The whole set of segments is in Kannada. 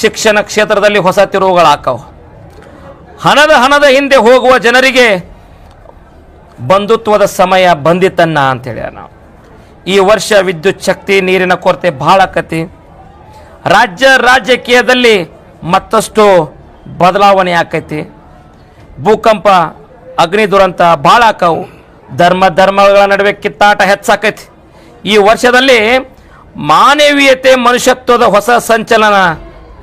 ಶಿಕ್ಷಣ ಕ್ಷೇತ್ರದಲ್ಲಿ ಹೊಸ ತಿರುವುಗಳಾಕವು ಹಣದ ಹಣದ ಹಿಂದೆ ಹೋಗುವ ಜನರಿಗೆ ಬಂಧುತ್ವದ ಸಮಯ ಬಂದಿತನ್ನ ಅಂತೇಳಿ ನಾವು. ಈ ವರ್ಷ ವಿದ್ಯುತ್ ಶಕ್ತಿ, ನೀರಿನ ಕೊರತೆ ಭಾಳ ಕತಿ ರಾಜ್ಯ ರಾಜಕೀಯದಲ್ಲಿ ಮತ್ತಷ್ಟು ಬದಲಾವಣೆ ಆಕೈತಿ. ಭೂಕಂಪ, ಅಗ್ನಿ ದುರಂತ ಭಾಳ ಆಕವು. ಧರ್ಮ, ಧರ್ಮಗಳ ನಡುವೆ ಕಿತ್ತಾಟ ಹೆಚ್ಚಾಕೈತಿ. ಈ ವರ್ಷದಲ್ಲಿ ಮಾನವೀಯತೆ, ಮನುಷ್ಯತ್ವದ ಹೊಸ ಸಂಚಲನ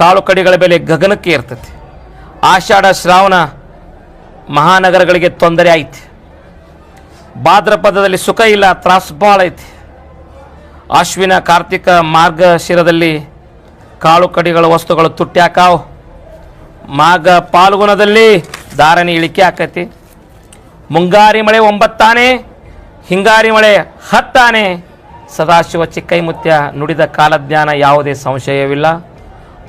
ಕಾಳು ಕಡಿಗಳ ಬೆಲೆ ಗಗನಕ್ಕೆ ಇರ್ತೈತಿ ಆಷಾಢ, ಶ್ರಾವಣ ಮಹಾನಗರಗಳಿಗೆ ತೊಂದರೆ ಐತಿ. ಭಾದ್ರಪದದಲ್ಲಿ ಸುಖ ಇಲ್ಲ, ತ್ರಾಸು ಭಾಳ ಐತಿ. ಅಶ್ವಿನ, ಕಾರ್ತಿಕ ಮಾರ್ಗಶಿರದಲ್ಲಿ ಕಾಳು ಕಡಿಗಳ ವಸ್ತುಗಳು ತುಟ್ಟಿ ಹಾಕಾವು. ಮಾಘ ಪಾಲ್ಗುಣದಲ್ಲಿ ಧಾರಣೆ ಇಳಿಕೆ ಆಕೈತಿ. ಮುಂಗಾರಿ ಮಳೆ ಒಂಬತ್ತಾನೆ, ಹಿಂಗಾರಿ ಮಳೆ ಹತ್ತಾನೆ. ಸದಾಶಿವ ಚಿಕ್ಕೈಮುತ್ಯ ನುಡಿದ ಕಾಲಜ್ಞಾನ ಯಾವುದೇ ಸಂಶಯವಿಲ್ಲ.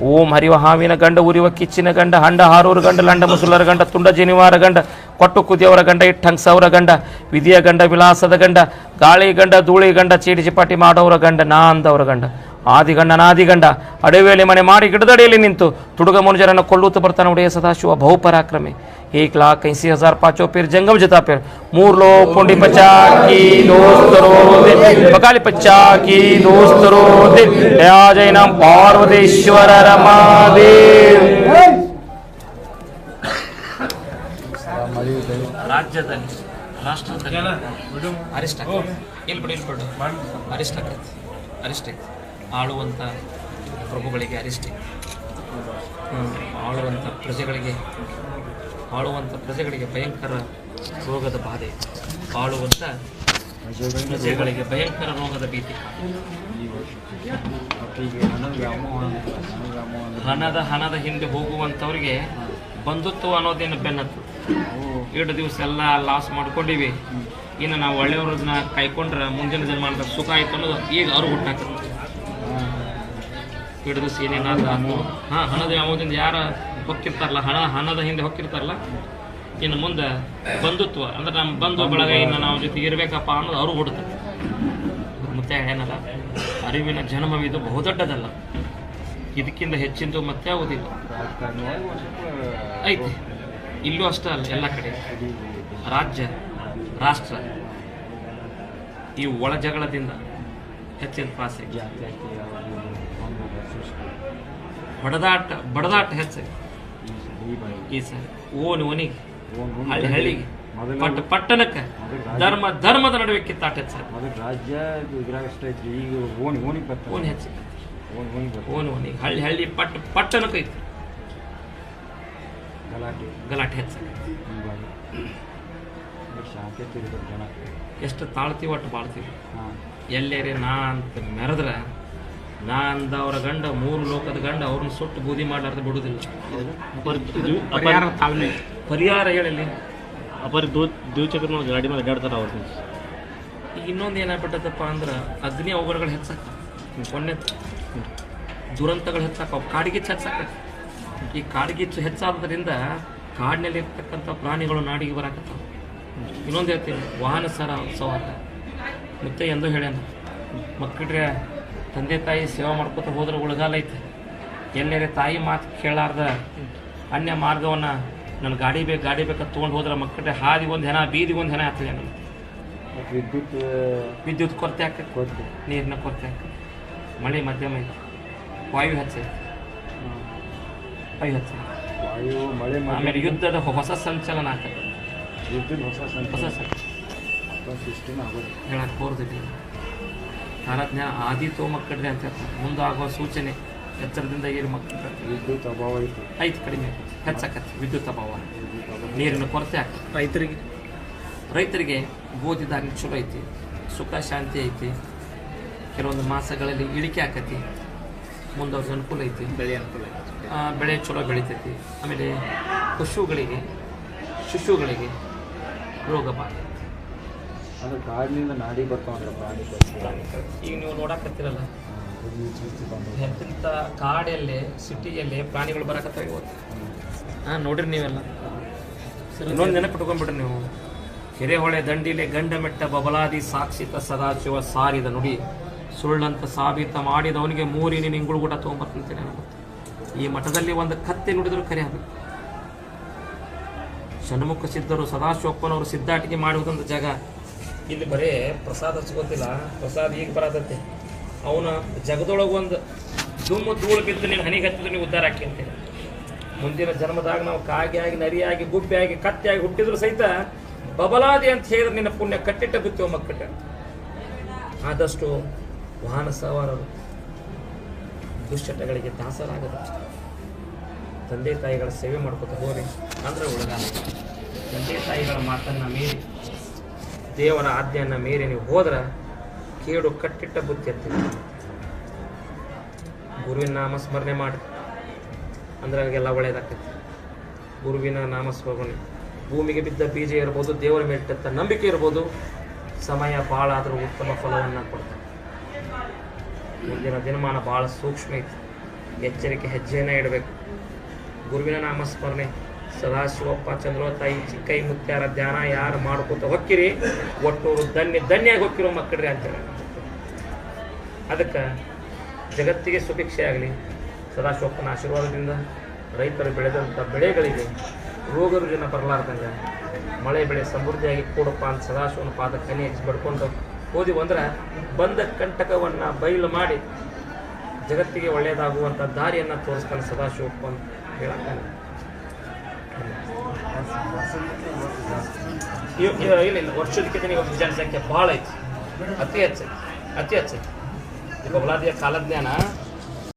ಓಂ ಹರಿವ ಹಾವಿನ ಗಂಡ, ಉರಿವ ಕಿಚ್ಚಿನ ಗಂಡ, ಹಂಡ ಹಾರೂರು ಗಂಡ, ಲಂಡ ಮುಸುಲರ ಗಂಡ, ತುಂಡ ಜನಿವಾರ ಗಂಡ, ಕೊಟ್ಟು ಕುದಿಯವರ ಗಂಡ, ಇಟ್ಟಂಗ್ ಸೌರ ಗಂಡ, ವಿಧಿಯ ಗಂಡ, ವಿಲಾಸದ ಗಂಡ, ಗಾಳಿ ಗಂಡ, ಧೂಳಿ ಗಂಡ ಚೀಟಿ ಚಿಪಾಟಿ ಮಾಡೋರ ಗಂಡ ನಾ ಅಂದವರ ಗಂಡ. ಆದಿಗಂಡ ನಾದಿಗಂಡ ಅಡವಿಯಲ್ಲಿ ಮನೆ ಮಾಡಿ ಗಿಡದಡಿಯಲ್ಲಿ ನಿಂತು ತುಡುಗ ಮನುಜರನ್ನು ಕೊಲ್ಲುತ್ತಾ ಬರ್ತಾನೆ ಒಡೆಯ ಸದಾಶಿವ ಬಹುಪರಾಕ್ರಮಿ एक लाख ऐसी हजार पाँचों फिर जंगम जता फिर मूर लो पुंडी पचा की दोस्त रो दे बकाली पच्चा की दोस्त रो दे दया जय नाम पार्वतीश्वर रमादेव ರಾಜ್ಯದಲ್ಲಿ ರಾಷ್ಟ್ರದಲ್ಲಿ ಅರಿಷ್ಟ ಇಲ್ಲಿ ಬಿಡಿ ಇಲ್ಲಿ ಬಿಡು ಅರಿಷ್ಟ ಆಕೈತಿ ಅರಿಷ್ಟ ಐತಿ ಆಳುವಂಥ ಪ್ರಭುಗಳಿಗೆ ಅರಿಷ್ಟೆ. ಆಳುವಂಥ ಪ್ರಜೆಗಳಿಗೆ ಆಳುವಂಥ ಪ್ರಜೆಗಳಿಗೆ ಭಯಂಕರ ರೋಗದ ಬಾಧೆ. ಆಳುವಂಥ ಪ್ರಜೆಗಳಿಗೆ ಭಯಂಕರ ರೋಗದ ಭೀತಿ. ಹಣದ ಹಣದ ಹಿಂದೆ ಹೋಗುವಂಥವ್ರಿಗೆ ಬಂಧುತ್ವ ಅನ್ನೋದೇನು ಬೆನ್ನತ್ತು. ಎರಡು ದಿವಸ ಎಲ್ಲ ಲಾಸ್ ಮಾಡ್ಕೊಂಡಿವಿ. ಇನ್ನು ನಾವು ಒಳ್ಳೆಯವ್ರನ್ನ ಕಾಯ್ಕೊಂಡ್ರೆ ಮುಂದಿನ ಜನ್ಮಾನದ ಸುಖ ಆಯ್ತು ಅನ್ನೋದು ಈಗ ಅವ್ರು ಹುಟ್ಟಾಕತ್ತೆ ಏನೇನಾದ್ರು ಆತು ಹಾಂ ಹಣದ ಯಾವುದಿಂದ ಯಾರ ಹೊಕ್ಕಿರ್ತಾರಲ್ಲ ಹಣ ಹಣದ ಹಿಂದೆ ಹೊಕ್ಕಿರ್ತಾರಲ್ಲ ಇನ್ನು ಮುಂದೆ ಬಂಧುತ್ವ. ಅಂದ್ರೆ ನಮ್ಮ ಬಂಧು ಬಳಗ ಇನ್ನು ನಾವು ಜೊತೆಗೆ ಇರಬೇಕಪ್ಪ ಅನ್ನೋದು ಅವರು ಹುಡುತ್ತೆ ಮತ್ತೆ ಏನಲ್ಲ ಅರಿವಿನ ಜನ್ಮವಿದು ಬಹುದೊಡ್ಡದಲ್ಲ ಇದಕ್ಕಿಂತ ಹೆಚ್ಚಿಂದು ಮತ್ತೆ ಯಾವುದಿಲ್ಲ ಐತಿ. ಇಲ್ಲೂ ಅಷ್ಟೇ ಅಲ್ಲ ಎಲ್ಲ ಕಡೆ. ರಾಜ್ಯ ರಾಷ್ಟ್ರ ಈ ಒಳ ಜಗಳದಿಂದ ಹೆಚ್ಚಿನ ಪಾಸ್. ಜಾತಿ. ಹೊಡೆದಾಟ ಬಡದಾಟ ಹೆಚ್ಚಾಗಿ ಈ ಓನ್ ಓನಿಗೆ ಓನ್ ಓನ್ ಹಳ್ಳಿ ಹಳ್ಳಿಗೆ. ಪಟ್ಟ ಪಟ್ಟಣಕ್ಕೆ ಧರ್ಮ ಧರ್ಮದ ನಡುವೆ ಕಿತ್ತಾಟ ಹೆಚ್ಚಾಗಿ ರಾಜ್ಯ ಈಗ ಓಣಿ ಓಣಿಗೆ ಬರ್ತಾರೆ. ಓನ್ ಹೆಚ್ಚಿಗೆ ಓಣಿಗೆ ಓನ್ ಹಳ್ಳಿ ಹಳ್ಳಿ ಪಟ್ಟ ಪಟ್ಟಣಕ್ಕೆ ಐತಿ ಗಲಾಟೆ. ಗಲಾಟೆ ಹೆಚ್ಚಾಗಿ ಶಾಂತಿ ಜನ. ಎಷ್ಟು ತಾಳ್ತೀವಿ ಒಟ್ಟು ಬಾಳ್ತೀವಿ. ಎಲ್ಲೇರಿ ನಾ ಅಂತ ಮೆರೆದ್ರ ನಾ ಅವರ ಗಂಡ ಮೂರು ಲೋಕದ ಗಂಡ ಅವ್ರನ್ನ ಸುಟ್ಟು ಬೂದಿ ಮಾಡಲಾರ್ದು ಬಿಡುದಿಲ್ಲ. ಪರಿಹಾರ ತಾಳ್ಮೆ. ಪರಿಹಾರ ಹೇಳಲಿ ಅಪರಿ ದೂ ದ್ವಿಚಕ್ರ ಮೇಲೆ ಗಾಡಿ ಮೇಲೆ ಅಡ್ಡಾಡ್ತಾರೆ ಅವ್ರ. ಈಗ ಇನ್ನೊಂದು ಏನಾಗ್ಬಿಟ್ಟದಪ್ಪ ಅಂದ್ರೆ ಅಗ್ನಿ ಅವಘಡಗಳು ಹೆಚ್ಚಾಕ. ಕೊನೆ ದುರಂತಗಳು ಹೆಚ್ಚಾಕ ಕಾಡ್ಗಿಚ್ಚು ಹೆಚ್ಚಾಕ. ಈ ಕಾಡ್ಗಿಚ್ಚು ಹೆಚ್ಚಾದ್ರಿಂದ ಕಾಡಿನಲ್ಲಿ ಇರ್ತಕ್ಕಂಥ ಪ್ರಾಣಿಗಳು ನಾಡಿಗೆ ಬರಾಕತ್ತಾವ. ಇನ್ನೊಂದು ಹೇಳ್ತೀನಿ ವಾಹನ ಸರ ಸವಾರ. ಮತ್ತೆ ಎಂದೂ ಹೇಳ್ಯಾನ. ಮಕ್ಕಳ್ರೆ ತಂದೆ ತಾಯಿ ಸೇವೆ ಮಾಡ್ಕೊತ ಹೋದ್ರೆ ಉಳಗಾಲ ಐತೆ. ಎಲ್ಲೇ ತಾಯಿ ಮಾತು ಕೇಳಾರ್ದ. ಅನ್ಯ ಮಾರ್ಗವನ್ನು ನನ್ನ ಗಾಡಿ ಬೇಕು ಗಾಡಿ ಬೇಕಂತ ತೊಗೊಂಡು ಹೋದ್ರೆ ಮಕ್ಕಳ ಹಾದಿ ಒಂದು ಹೆಣ ಬೀದಿ ಒಂದು ಹೆಣ ಆಗ್ತದೆ ನನಗೆ ವಿದ್ಯುತ್ ವಿದ್ಯುತ್ ಕೊರತೆ ಆಗ್ತದೆ? ಕೊರತೆ. ನೀರಿನ ಕೊರತೆ ಆಗ್ತದೆ? ಮಳೆ ಮಧ್ಯಮ ಐತೆ. ವಾಯು ಹಚ್ಚೆ. ವಾಯು ಹಚ್ಚೆ. ವಾಯು ಮಳೆ ಆಮೇಲೆ ಯುದ್ಧದ ಹೊಸ ಸಂಚಲನ ಆಗ್ತದೆ. ಯುದ್ಧದ ಹೊಸ ಹೊಸ ಸಂಚಲನ. ಸಿಸ್ಟಮ್ ಆಗೋದು ಹೇಳಕ್ಕೆ ಬೋರ್ದಿಲ್ಲ ತಾರಜ್ಞ ಆದಿ ತೋ ಮಕ್ಕಳ್ರೆ ಅಂತ ಹೇಳ್ತಾರೆ. ಮುಂದಾಗುವ ಸೂಚನೆ ಎಚ್ಚರದಿಂದ ಏರಿ ಮಕ್ಕಳು ವಿದ್ಯುತ್ ಅಭಾವ ಐತಿ ಐತಿ ಕಡಿಮೆ ಹೆಚ್ಚಾಕತ್ತೆ. ವಿದ್ಯುತ್ ಅಭಾವ. ವಿದ್ಯುತ್ ಅಭಾವ. ನೀರಿನ ಕೊರತೆ ಆಗ್ತದೆ. ರೈತರಿಗೆ? ರೈತರಿಗೆ ಗೋಧಿ ಧಾನ್ಯ ಚಲೋ ಐತಿ. ಸುಖ ಶಾಂತಿ ಐತಿ. ಕೆಲವೊಂದು ಮಾಸಗಳಲ್ಲಿ ಇಳಿಕೆ ಆಕತಿ. ಮುಂದವ್ರಿಗೆ ಅನುಕೂಲ ಐತಿ. ಬೆಳೆ ಅನುಕೂಲ ಐತಿ. ಬೆಳೆ ಚಲೋ ಬೆಳಿತೈತಿ. ಆಮೇಲೆ ಪಶುಗಳಿಗೆ ಶಿಶುಗಳಿಗೆ ರೋಗ ಬಾಧೆ. ಅಂದ್ರೆ ಕಾಡಿನಿಂದ ನಾಡಿ ಬರ್ತಾವಂದ್ರೆ ಪ್ರಾಣಿ ಈಗ ನೀವು ನೋಡಕತ್ತಿರಲ್ಲ? ಹುಲಿ ಕಾಡಲ್ಲಿ ಸಿಟಿಯಲ್ಲಿ ಎಂತೆಂಥ ಕಾಡಲ್ಲೇ ಸಿಟಿಯಲ್ಲೇ ಪ್ರಾಣಿಗಳು ಬರಕತ್ತಾವ ಇವತ್ತು ಹಾಂ. ನೋಡ್ರಿ ನೀವೆಲ್ಲ. ಇನ್ನೊಂದು ನೆನಪಿಟ್ಕೊಂಡ್ಬಿಡ್ರಿ ನೀವು. ಕೆರೆಹೊಳೆ ದಂಡಿಲೆ ಗಂಡ ಮೆಟ್ಟ ಬಬಲಾದಿ ಸಾಕ್ಷಿತ ಸದಾಶಿವ ಸಾರಿದ ನುಡಿ. ಸುಳ್ಳಂತ ಸಾಬೀತ ಮಾಡಿದವನಿಗೆ ಮೂರಿನ ನಿಂಗುಳುಗೂಟ ತೊಗೊಂಬರ್ತಂತೆ ನನಗೆ ಈ ಮಠದಲ್ಲಿ ಒಂದು ಕತ್ತೆ ನುಡಿದ್ರು ಕರೆ ಅದು. ಷಣ್ಮುಖ ಸಿದ್ಧರು ಸದಾಶಿವಪ್ಪನವರು ಸಿದ್ಧಾಟಿಕೆ ಮಾಡುವುದೊಂದು ಜಾಗ. ಇಲ್ಲಿ ಬರೇ ಪ್ರಸಾದ ಹಚ್ಕೋತಿಲ್ಲ ಪ್ರಸಾದ ಈಗ ಬರತೈತೆ. ಅವನ ಜಗದೊಳಗೆ ಒಂದು ದುಮ್ಮು ಧೂಳು ಬಿದ್ದು ನೀನು ಹನಿಗೆ ಹತ್ತಿದ್ರು ನೀವು ಉದ್ಧಾರ ಹಾಕಿ ಅಂತೇಳಿ ಮುಂದಿನ ಜನ್ಮದಾಗ ನಾವು ಕಾಗಿಯಾಗಿ, ನರಿಯಾಗಿ, ಗುಬ್ಬಿಯಾಗಿ, ಕತ್ತೆಯಾಗಿ ಹುಟ್ಟಿದ್ರು ಸಹಿತ ಬಬಲಾದಿ ಅಂತ ಹೇಳಿದ್ರೆ ನಿನ್ನ ಪುಣ್ಯ ಕಟ್ಟಿಟ್ಟ ಬಿತ್ತೇವ ಮಕ್ಕಟ್ಟ ಆದಷ್ಟು ವಾಹನ ಸವಾರರು, ದುಶ್ಚಟಗಳಿಗೆ ದಾಸರಾಗದ. ತಂದೆ ತಾಯಿಗಳ ಸೇವೆ ಮಾಡ್ಕೊತ ಹೋರಿ. ಅಂದ್ರೆ ಒಳಗಾಗ ತಂದೆ ತಾಯಿಗಳ ಮಾತನ್ನ ಮೀರಿ ದೇವರ ಆಜ್ಞೆಯನ್ನು ಮೀರಿ ನೀವು ಹೋದ್ರೆ ಕೇಡು ಕಟ್ಟಿಟ್ಟ ಬುದ್ಧಿ ಹತ್ತಿರ ಗುರುವಿನ ನಾಮಸ್ಮರಣೆ ಮಾಡಿ. ಅಂದ್ರೆ ಅವ್ರಿಗೆಲ್ಲ ಒಳ್ಳೇದಾಗ್ತೈತಿ. ಗುರುವಿನ ನಾಮಸ್ಮರಣೆ ಭೂಮಿಗೆ ಬಿದ್ದ ಬೀಜ ಇರ್ಬೋದು, ದೇವರ ಮೇಲೆ ನಂಬಿಕೆ ಇರ್ಬೋದು, ಸಮಯ ಭಾಳ ಆದರೂ ಉತ್ತಮ ಫಲವನ್ನು ಕೊಡ್ತಾರೆ ಮುಂದಿನ ದಿನಮಾನ ಭಾಳ ಸೂಕ್ಷ್ಮ ಐತಿ. ಎಚ್ಚರಿಕೆ ಹೆಜ್ಜೆಯನ್ನು ಇಡಬೇಕು. ಗುರುವಿನ ನಾಮಸ್ಮರಣೆ ಸದಾಶಿವಪ್ಪ ಚಂದ್ರೋತಾಯಿ ಚಿಕ್ಕೈ ಮುತ್ಯಾರ ಧ್ಯಾನ ಯಾರು ಮಾಡ್ಕೋತ ಹೊಕ್ಕಿರಿ? ಒಟ್ಟೂರು ಧನ್ಯ, ಧನ್ಯಾಗಿ ಹೊಕ್ಕಿರೋ ಮಕ್ಕಳ್ರಿ ಅಂತೇಳಿ ಅದಕ್ಕೆ ಜಗತ್ತಿಗೆ ಸುಭಿಕ್ಷೆ ಆಗಲಿ. ಸದಾಶಿವಪ್ಪನ ಆಶೀರ್ವಾದದಿಂದ ರೈತರು ಬೆಳೆದಂಥ ಬೆಳೆಗಳಿಗೆ ರೋಗ ರುಜಿನ ಬರಲಾರ್ದಂಗೆ ಮಳೆ, ಬೆಳೆ ಸಮೃದ್ಧಿಯಾಗಿ ಕೊಡಪ್ಪ ಅಂತ ಸದಾಶಿವನ ಪಾದ ಕನಿ ಹೆಚ್ಚಿ ಬಡ್ಕೊಂಡು ಓದಿವು ಅಂದ್ರೆ ಬಂದ ಕಂಟಕವನ್ನು ಬಯಲು ಮಾಡಿ ಜಗತ್ತಿಗೆ ಒಳ್ಳೆಯದಾಗುವಂಥ ದಾರಿಯನ್ನು ತೋರಿಸ್ತಾನೆ ಸದಾಶಿವಪ್ಪ ಅಂತ ಹೇಳಕ್ಕಾನೆ ಇಲ್ಲ ಇಲ್ಲ ವರ್ಷದಕ್ಕಿಂತ ನೀವು ಜನಸಂಖ್ಯೆ ಭಾಳ ಐತಿ. ಅತಿ ಹೆಚ್ಚೈತಿ ಅತಿ ಹೆಚ್ಚೈತಿ ಈಗ ಕಾಲಜ್ಞಾನ